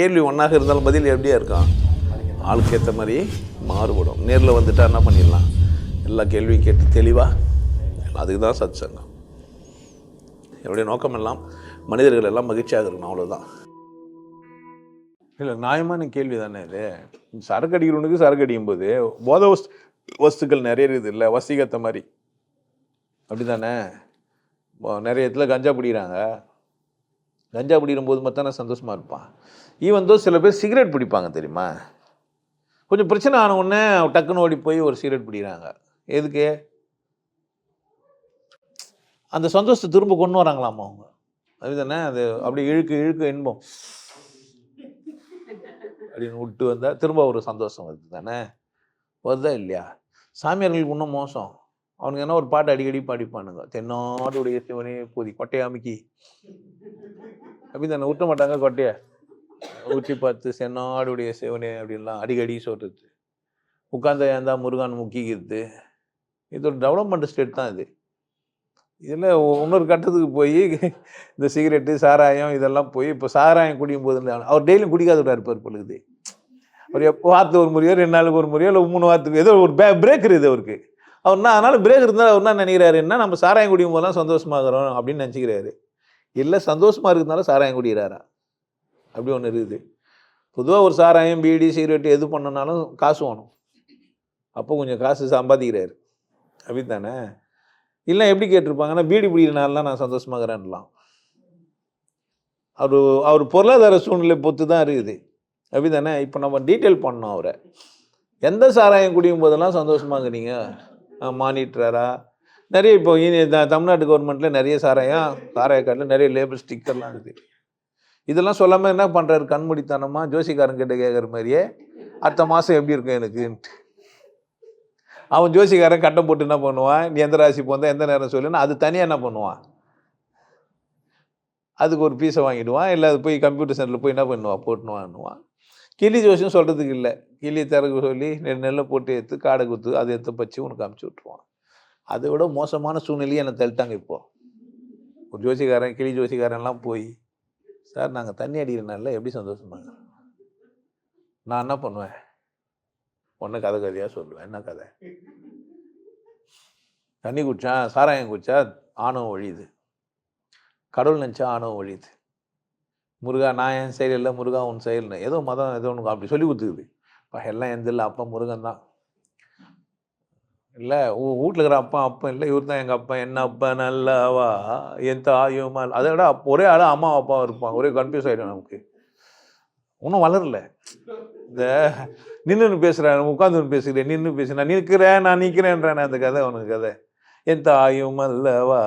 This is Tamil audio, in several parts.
கேள்வி ஒன்றாக இருந்தாலும் பதில் எப்படியா இருக்கும்? ஆளுக்கு ஏற்ற மாதிரி மாறுபடும். நேரில் வந்துட்டால் என்ன பண்ணிடலாம்? எல்லா கேள்வியும் கேட்டு தெளிவாக அதுக்கு தான் சத் சங்கம் என்னுடைய நோக்கம் எல்லாம் மனிதர்கள் எல்லாம் மகிழ்ச்சியாக இருக்கணும் அவ்வளோதான் இல்லை நியாயமான கேள்வி தானே இது. சரக்கு அடிக்கிறவனுக்கு சரக்கு அடிக்கும் போது போத வஸ்து வஸ்துக்கள் நிறைய இருக்குது இல்லை வசீகத்த மாதிரி. அப்படி தானே நிறைய இடத்துல கஞ்சா பிடிக்கிறாங்க. கஞ்சா பிடிக்கும் போது மட்டும் சந்தோஷமாக இருப்பான். ஈவன் தோ சில பேர் சிகரெட் பிடிப்பாங்க தெரியுமா? கொஞ்சம் பிரச்சனை ஆன உடனே டக்குன்னு ஓடி போய் ஒரு சிகரெட் பிடிக்கிறாங்க. எதுக்கு? அந்த சந்தோஷத்தை திரும்ப கொண்டு வராங்களாமா அவங்க? அதுதானே அது அப்படி இழுக்கு இழுக்கு இன்பம். அப்படின்னு விட்டு வந்தால் திரும்ப ஒரு சந்தோஷம் வருது தானே? வருதா இல்லையா? சாமியார்களுக்கு இன்னும் மோசம். அவனுக்கு என்ன ஒரு பாட்டு அடிக்கடி பாடிப்பானுங்க. தென்னாடுடைய சிவனே போதி கொட்டையை அப்படின்னு தானே விட்ட மாட்டாங்க கொட்டையை. ஊற்றி பார்த்து சென்னாடுடைய சிவனே அப்படின்லாம் அடிக்கடி சொல்கிறது உட்காந்த ஏந்தா முருகான் முக்கிக்கிறது இது ஒரு டெவலப்மெண்ட் ஸ்டேட் தான் இது. இதில் இன்னொரு கட்டத்துக்கு போய் இந்த சிகரெட்டு சாராயம் இதெல்லாம் போய் இப்போ சாராயம் குடிக்கும் போது அவர் டெய்லியும் குடிக்காத இருப்பார் பொழுது அவர் எப்போ வாரத்துக்கு ஒரு முறையோ ரெண்டு நாளுக்கு ஒரு முறையோ இல்லை மூணு வாரத்துக்கு ஏதோ ஒரு பே பிரேக் இருக்குது அவருக்கு. அவர் என்ன அதனால் பிரேக் இருந்தால் அவர் என்ன நினைக்கிறாரு? என்ன நம்ம சாராயம் குடிக்கும் போதெல்லாம் இருக்கிறோம் அப்படின்னு நினச்சிக்கிறாரு. இல்லை சந்தோஷமாக இருக்கிறதுனால சாராயம் குடிக்கிறாரா? அப்படி ஒன்று இருக்குது. பொதுவாக ஒரு சாராயம் பீடி சிகரெட்டு எது பண்ணனாலும் காசு வேணும். அப்போ கொஞ்சம் காசு சம்பாதிக்கிறாரு. அப்படி தானே இல்லை எப்படி கேட்டிருப்பாங்கன்னா பீடி பிடிக்கிறனாலாம் நான் சந்தோஷமாகறேன்லாம் அவர் அவர் பொருளாதார சூழ்நிலை பொறுத்து தான் இருக்குது. அப்படி தானே இப்போ நம்ம டீட்டெயில் பண்ணோம் அவரை. எந்த சாராயம் குடிக்கும் போதெல்லாம் சந்தோஷமாகறீங்க மானிட்டரா நிறைய இப்போ இனி த- கவர்மெண்ட்டில் நிறைய சாராயம் சாராய நிறைய லேபிள் ஸ்டிக்கர்லாம் இருக்குது. இதெல்லாம் சொல்லாமல் என்ன பண்ணுறாரு கண்மூடித்தனமாக ஜோசிக்காரங்கிட்ட கேட்குற மாதிரியே அடுத்த மாதம் எப்படி இருக்கும் எனக்குன்ட்டு அவன் ஜோசிக்காரன் கட்டம் போட்டு என்ன பண்ணுவான்? நீ எந்த ராசி போந்தா எந்த நேரம் சொல்லுன்னு அது தனியாக என்ன பண்ணுவான்? அதுக்கு ஒரு பீஸை வாங்கிடுவான். இல்லை அது போய் கம்ப்யூட்டர் சென்டரில் போய் என்ன பண்ணுவான் போட்டுனுவான்னுவான். கிளி ஜோசியம் சொல்கிறதுக்கு இல்லை. கிளி திறகு சொல்லி நெல் நெல்லை போட்டு எடுத்து காடை குத்து அதை எடுத்து பச்சு உனக்கு அமுச்சு விட்ருவான் அதை விட மோசமான சூழ்நிலையை என்னை தள்ளிட்டாங்க இப்போ. ஒரு ஜோசிக்காரன் கிளி ஜோசிக்காரன்லாம் போய் சார் நாங்கள் தண்ணி அடிக்கிறனால எப்படி சந்தோஷமாங்க? நான் என்ன பண்ணுவேன்? ஒன்று கதை கதையாக சொல்லுவேன். என்ன கதை? தண்ணி குடித்தேன் சாராயம் குடிச்சா ஆணவம் ஒழியுது. கடவுள் நினச்சா ஆணவம் ஒழியுது. முருகா நான் என் செயல் இல்லை முருகா உன் செயல்னு. ஏதோ மதம் ஏதோ ஒன்று அப்படி சொல்லி கொடுத்துக்குது. இப்போ எல்லாம் எந்த இல்லை. முருகன் தான் இல்லை வீட்டில் இருக்கிற அப்பா அப்பா இல்லை இவர் தான் எங்கள் அப்பா என்ன அப்பா நல்லவா? என் தாயுமா அதை விட ஒரே ஆள் அம்மா அப்பாவும் இருப்பான் ஒரே கன்ஃபியூஸ் ஆகிடும் நமக்கு. ஒன்றும் வளரல. இந்த நின்று பேசுகிறேன் உட்காந்து பேசுகிறேன் நின்று பேசுகிறேன் நான் நிற்கிறேன் நான் நிற்கிறேன்றேன். அந்த கதை உனக்கு கதை. என் தாயும் அல்லவா?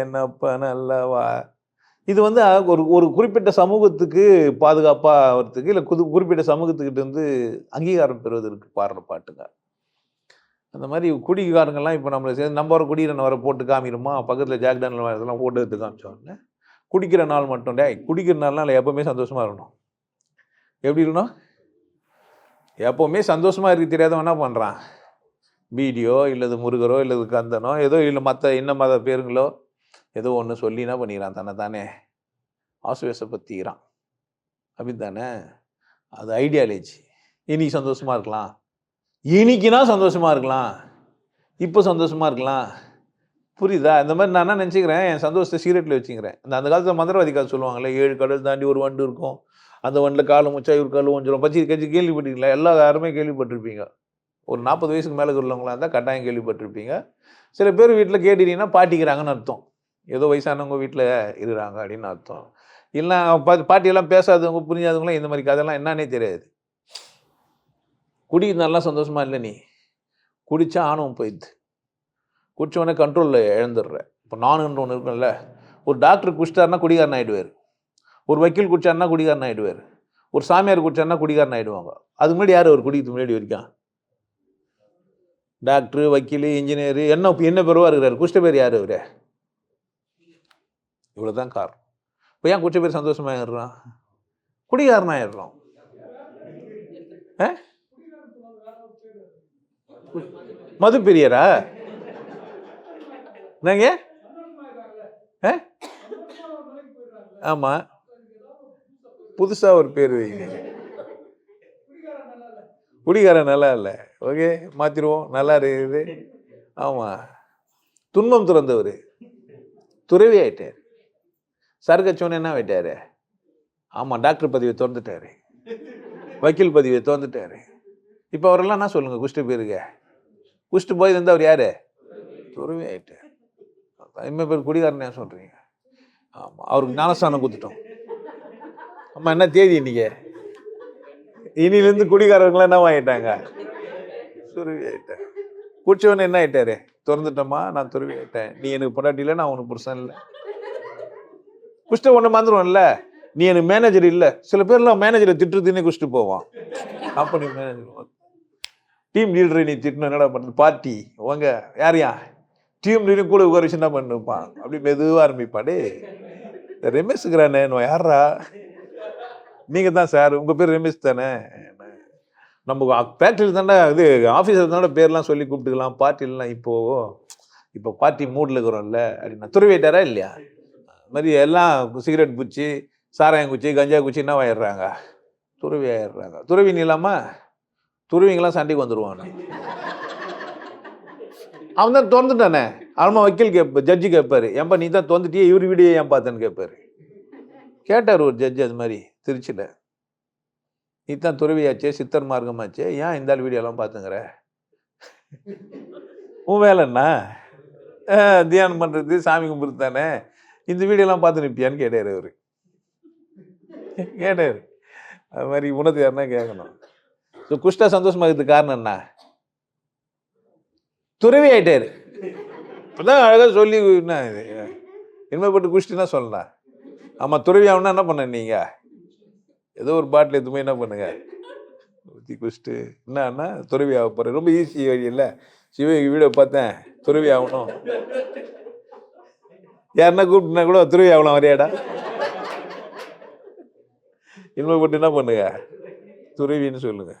என் அப்பன் அல்லவா இது வந்து ஒரு ஒரு குறிப்பிட்ட சமூகத்துக்கு பாதுகாப்பாக வரத்துக்கு இல்லை குது குறிப்பிட்ட சமூகத்துக்கிட்ட இருந்து அங்கீகாரம் பெறுவதற்கு பாடுற பாட்டுங்க அந்த மாதிரி குடிகாரங்கெல்லாம் இப்போ நம்மளை சேர்ந்து நம்ம வர குடிக்கிற வர போட்டு காமிக்கிறோமா? பக்கத்தில் ஜாக் இதெல்லாம் போட்டு எடுத்து காமிச்சோன்னே குடிக்கிற நாள் மட்டும் டே குடிக்கிற நாள்லாம் எப்போவுமே சந்தோஷமாக இருக்கணும். எப்படி இருக்கணும்? எப்போவுமே சந்தோஷமாக இருக்க தெரியாதவன் என்ன பண்ணுறான் பீடியோ இல்லது முருகரோ இல்லது கந்தனோ ஏதோ இல்லை மற்ற என்ன மத பேருங்களோ ஏதோ ஒன்று சொல்லி என்ன பண்ணிக்கிறான்? தானே தானே ஆசுவேசப்படுத்திக்கிறான். அப்படி தானே அது ஐடியாலஜி இன்னைக்கு சந்தோஷமாக இருக்கலாம். இன்னைக்குனா சந்தோஷமாக இருக்கலாம். இப்போ சந்தோஷமாக இருக்கலாம். புரியுதா? இந்த மாதிரி நான் என்ன நினச்சிக்கிறேன்? என் சந்தோஷத்தை சீரட்டில் வச்சுக்கிறேன். அந்த அந்த காலத்தில் மந்திரவாதி காசு சொல்லுவாங்கல்ல ஏழு கடல் தாண்டி ஒரு வண்டு இருக்கும். அந்த வண்டில் காலு முச்சா இவர் காலு கொஞ்சம் பச்சை கட்சி கேள்விப்பட்டிருக்கீங்களா? எல்லா யாருமே கேள்விப்பட்டிருப்பீங்க. ஒரு நாற்பது வயசுக்கு மேலே உள்ளவங்களா இருந்தால் கட்டாயம் கேள்விப்பட்டிருப்பீங்க. சில பேர் வீட்டில் கேட்டுட்டீங்கன்னா பாட்டிக்கிறாங்கன்னு அர்த்தம். ஏதோ வயசானவங்க வீட்டில் இருக்கிறாங்க அப்படின்னு அர்த்தம். இல்லை பா பாட்டியெல்லாம் பேசாதவங்க புரிஞ்சாதவங்களாம் இந்த மாதிரி கதைலாம் என்னன்னே தெரியாது. குடி சந்தோஷமா இல்லை நீ. குடித்தா ஆணவம் போயிடுது. குடிச்ச கண்ட்ரோலில் இழந்துடுற இப்போ நானுன்ற ஒன்று இருக்கும்ல. ஒரு டாக்டர் குடிச்சிட்டாருன்னா குடிகாரன் ஆகிடுவார் ஒரு வக்கீல் குடிச்சாருன்னா குடிகாரன் ஆகிடுவார் ஒரு சாமியார் குடிச்சாருன்னா குடிகாரன் ஆகிடுவாங்க அதுக்கு முன்னாடி யார் ஒரு குடிக்கிறதுக்கு முன்னாடி வரைக்கும்? டாக்டரு வக்கீல் இன்ஜினியர் என்ன என்ன பெருவாக இருக்கிறார்? குஷ்ட பேர் யார் இவர் இவ்வளோ தான் காரணம். இப்போ ஏன் குஷ்ட பேர் சந்தோஷமாயிடுறான் குடிகாரன் ஆயிடுறான். ஆ? மது பிரியரா? என்னங்க? ஆ? ஆமா. புதுசாக ஒரு பேர் வைங்க. குடிகாரன் நல்லா இல்லை. ஓகே மாற்றிடுவோம் நல்லா இருக்குது. ஆமாம் துன்பம் துறந்தவர். துறவி ஆயிட்டார். சரக்கச்சோன்னு என்ன ஆயிட்டாரு? ஆமாம் டாக்டர் பதவியை திறந்துட்டாரு. வக்கீல் பதவியை திறந்துட்டாரு. இப்போ அவரெல்லாம் என்ன சொல்லுங்கள் குஷ்டு பேருங்க குஷ்டு போய் இருந்தவர் அவர் யாரு? துறவி ஆகிட்டார் இனிமே பேர் குடிகாரன் ஏன் சொல்கிறீங்க ஆமாம் அவருக்கு ஞானஸ்தானம் கொடுத்துட்டோம். ஆமாம் என்ன தேதி இன்னைக்கு? இனிலேருந்து குடிகாரங்களாம் என்ன ஆகிட்டாங்க துருவி ஆயிட்டேன் குடிச்சவன் என்ன ஆகிட்டாரு திறந்துட்டோமா நான் துருவி ஆகிட்டேன் நீ எனக்கு பொண்டாட்டி இல்லை நான் உனக்கு புருஷன் இல்லை. குஷ்ட ஒன்று மறந்துடும்ல நீ எனக்கு மேனேஜர் இல்லை. சில பேர்லாம் மேனேஜரை திட்டுறதுன்னே குஷ்டு போவான். அப்படி மேனேஜர் டீம் லீடரை நீ திட்டணும் என்னடா பண்ணுறது பார்ட்டி. வாங்க. யாரையா டீம் லீடரும் கூட உட்கார வச்சு என்ன பண்ணுப்பான் அப்படி மெதுவாக ஆரம்பிப்பாடே இந்த ரமேஷுக்குறானே நான் யாரா நீங்கள் தான் சார் உங்கள் பேர் ரமேஷ் தானே? நம்ம ஃபேக்ட்ரியில் தானே இது ஆஃபீஸில் தானே பேர்லாம் சொல்லி கூப்பிட்டுக்கலாம். பார்ட்டிலாம் இப்போது இப்போ பார்ட்டி மூடில் இருக்கிறோம்ல. அப்படின்னா துறவிட்டாரா இல்லையா? அது மாதிரி எல்லாம் சிகரெட் குச்சி சாராயம் குச்சி கஞ்சா குச்சி என்ன ஆயிடுறாங்க துறவி ஆயிடுறாங்க. துறவின்னு இல்லாமல் துருவிங்கெல்லாம் சண்டைக்கு வந்துடுவான் அவன் தான் திறந்துட்டானே. அவன் வக்கீல் கேட்ப ஜட்ஜு கேட்பார் ஏன்பா நீ தான் திறந்துட்டியே? இவர் வீடியோ ஏன் பார்த்தேன்னு கேட்பாரு கேட்டார் ஒரு ஜட்ஜு அது மாதிரி திருச்சியில். நீ தான் துறவியாச்சே சித்தர் மார்க்கமாச்சே? ஏன் இந்த ஆள் வீடியோலாம் பார்த்துங்கிற? உன் வேலைண்ணா தியானம் பண்ணுறது சாமி கும்பிடுறது தானே இந்த வீடியோலாம் பார்த்து நிற்பியான்னு கேட்டார் அவர். கேட்டார். அது மாதிரி உனது யாருன்னா கேட்கணும் ஸோ சந்தோஷமாக சந்தோஷமாகிறதுக்கு காரணம் என்ன? துறவி ஆயிட்டாரு. இப்போதான் அழகாக சொல்லி என்ன இது? இனிமேப்பட்டு குஷ்டினா சொல்லலாம் ஆமாம் துறவி ஆகணும்னா என்ன பண்ண நீங்கள் ஏதோ ஒரு பாட்டில் எதுவுமே என்ன பண்ணுங்க? ஊற்றி குஷ்டு என்னன்னா துறவி ஆக போகிறேன் ரொம்ப ஈஸி வழி இல்லை. சிவகி வீடியோ பார்த்தேன். துறவி ஆகணும். யாருன்னா கூப்பிட்டுனா கூட துறவி ஆகலாம் வரையாடா. இனிமே போட்டு என்ன பண்ணுங்க? துறவின்னு சொல்லுங்கள்